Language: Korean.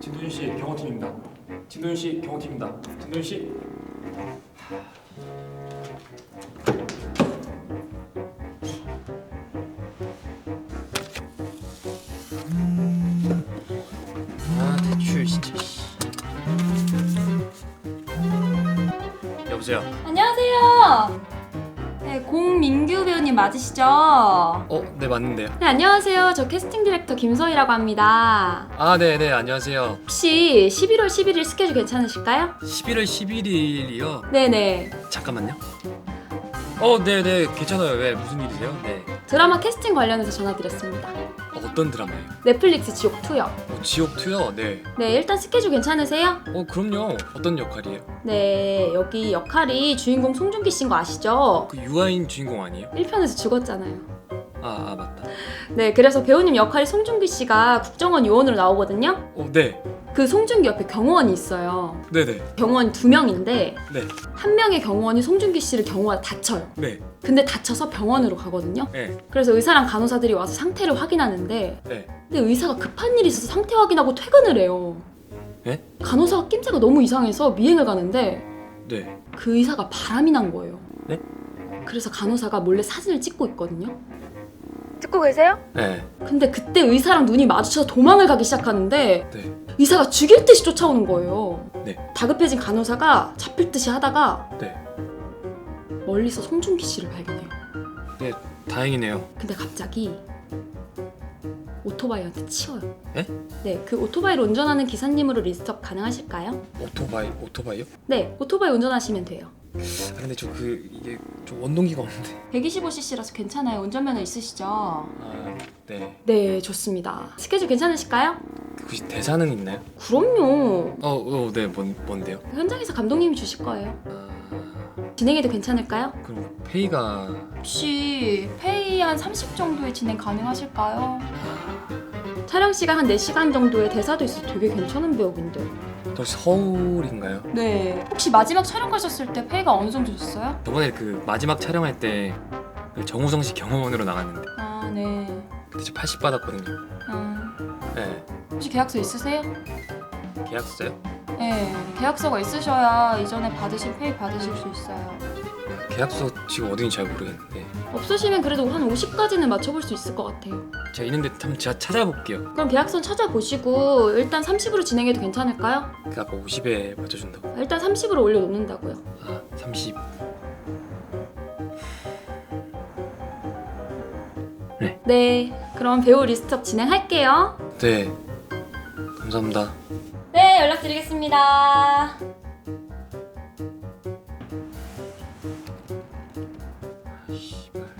진도윤 씨 경호팀입니다. 진도윤 씨 경호팀입니다. 진도윤 씨. 아 대출 진짜 씨. 여보세요 안녕하세요. 네, 공민규 배우님 맞으시죠? 어 네 맞는데요 네, 안녕하세요. 저 캐스팅 디렉터 김서희라고 합니다. 아 네 네 안녕하세요 혹시 11월 11일 스케줄 괜찮으실까요? 11월 11일이요 네네. 잠깐만요 어 네 네 괜찮아요 왜 무슨 일이세요 네 드라마 캐스팅 관련해서 전화드렸습니다. 어, 어떤 드라마예요 넷플릭스 지옥2요. 어, 지옥2요 네어 네, 일단 스케줄 괜찮으세요? 그럼요 어떤 역할이에요 네, 여기 역할이 주인공 송중기 씨인 거 아시죠? 그 유아인 주인공 아니에요 1편에서 죽었잖아요. 아, 아 맞다 네, 그래서 배우님 역할이 송중기 씨가 국정원 요원으로 나오거든요. 어 네 그 송중기 옆에 경호원이 있어요. 네네 경호원 두 명인데 네 한 명의 경호원이 송중기 씨를 경호하다 다쳐요. 네, 근데 다쳐서 병원으로 가거든요. 네, 그래서 의사랑 간호사들이 와서 상태를 확인하는데 네. 근데 의사가 급한 일이 있어서 상태 확인하고 퇴근을 해요. 네? 간호사가 낌새가 너무 이상해서 미행을 가는데 네. 그 의사가 바람이 난 거예요. 네? 그래서 간호사가 몰래 사진을 찍고 있거든요. 찍고 계세요? 네. 근데 그때 의사랑 눈이 마주쳐서 도망을 가기 시작하는데 네. 의사가 죽일 듯이 쫓아오는 거예요. 네. 다급해진 간호사가 잡힐 듯이 하다가 네. 멀리서 송중기 씨를 발견해요. 다행이네요. 근데 갑자기 오토바이한테 치워요. 에? 네, 그 오토바이를 운전하는 기사님으로 리스트업 가능하실까요? 오토바이 오토바이요? 네, 오토바이 운전하시면 돼요. 아 근데 저 그 이게 좀 원동기가 없는데. 125cc라서 괜찮아요. 운전면허 있으시죠? 아 네. 네, 좋습니다. 스케줄 괜찮으실까요? 그 혹시 대사는 있나요? 그럼요. 어, 어, 네, 뭔 뭔데요? 현장에서 감독님이 주실 거예요. 아, 진행해도 괜찮을까요? 그럼 페이가 혹시 페이 한 30 정도의 진행 가능하실까요? 촬영 시간 한 4시간 정도의 대사도 있어 되게 괜찮은 배우인데. 또 서울인가요? 네. 혹시 마지막 촬영 가셨을 때 페이가 어느 정도 줬어요? 저번에 그 마지막 촬영할 때그 정우성 씨 경호원으로 나갔는데 아, 네. 그때 저 80 받았거든요. 아, 네. 혹시 계약서 있으세요? 계약서요? 네. 계약서가 있으셔야 이전에 받으신 페이 받으실 수 있어요. 계약서 지금 어딘지 잘 모르겠는데 없으시면 그래도 한 50까지는 맞춰볼 수 있을 것 같아요. 제가 있는데 한번 제가 찾아볼게요. 그럼 계약서 찾아보시고 일단 30으로 진행해도 괜찮을까요? 그 아까 50에 맞춰준다고. 일단 30으로 올려놓는다고요. 아, 30. 네. 그럼 배우 리스트업 진행할게요. 네. 감사합니다. 네, 연락드리겠습니다. します。